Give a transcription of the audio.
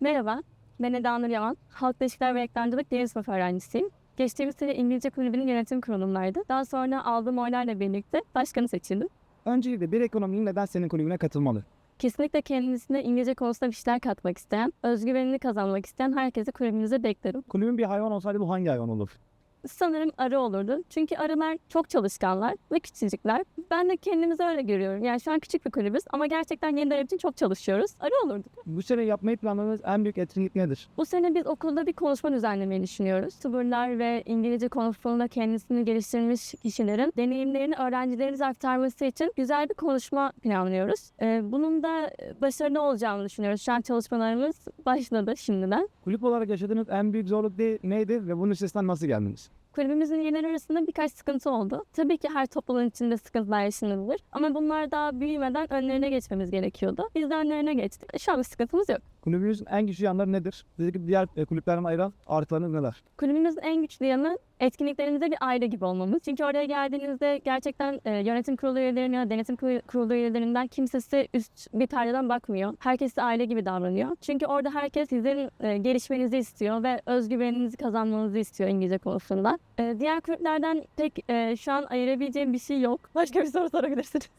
Merhaba, ben Eda Nur Yaman. Halk İlişkiler ve Reklamcılık birinci sınıf öğrencisiyim. Geçtiğimiz sene İngilizce Kulübü'nün yönetim kurulundaydı. Daha sonra aldığım oylarla birlikte başkanı seçildim. Öncelikle bir ekonominin neden senin kulübüne katılmalı? Kesinlikle kendisine İngilizce konusunda bir şeyler katmak isteyen, özgüvenini kazanmak isteyen herkesi kulübümüze beklerim. Kulübün bir hayvan olsaydı bu hangi hayvan olur? Sanırım arı olurdu. Çünkü arılar çok çalışkanlar ve küçücükler. Ben de kendimizi öyle görüyorum. Yani şu an küçük bir kulübüz ama gerçekten yeniler için çok çalışıyoruz. Arı olurduk. Bu sene yapmayı planladığınız en büyük etkinlik nedir? Bu sene biz okulda bir konuşma düzenlemeyi düşünüyoruz. Tuberlar ve İngilizce konusunda kendisini geliştirmiş kişilerin deneyimlerini öğrencilerimize aktarması için güzel bir konuşma planlıyoruz. Ee, bunun da başarılı olacağını düşünüyoruz. Şu an çalışmalarımız başladı şimdiden. Kulüp olarak yaşadığınız en büyük zorluk neydi ve bunun üstesinden nasıl geldiniz? Kulübümüzün üyeleri arasında birkaç sıkıntı oldu. Tabii ki her topluluğun içinde sıkıntılar yaşanabilir. Ama bunlar daha büyümeden önlerine geçmemiz gerekiyordu. Biz de önlerine geçtik. Şu an bir sıkıntımız yok. Kulübünüzün en güçlü yanları nedir? Sizi diğer e, kulüplerden ayıran artılarınız neler? Kulübümüzün en güçlü yanı etkinliklerimize bir aile gibi olmamız. Çünkü oraya geldiğinizde gerçekten e, yönetim kurulu da denetim kurulu- üyelerinden kimsesi üst bir perdeden bakmıyor. Herkes aile gibi davranıyor. Çünkü orada herkes sizin e, gelişmenizi istiyor ve özgüveninizi kazanmanızı istiyor İngilizce konusunda. E, diğer kulüplerden pek e, şu an ayırabileceğim bir şey yok. Başka bir soru sorabilirsiniz.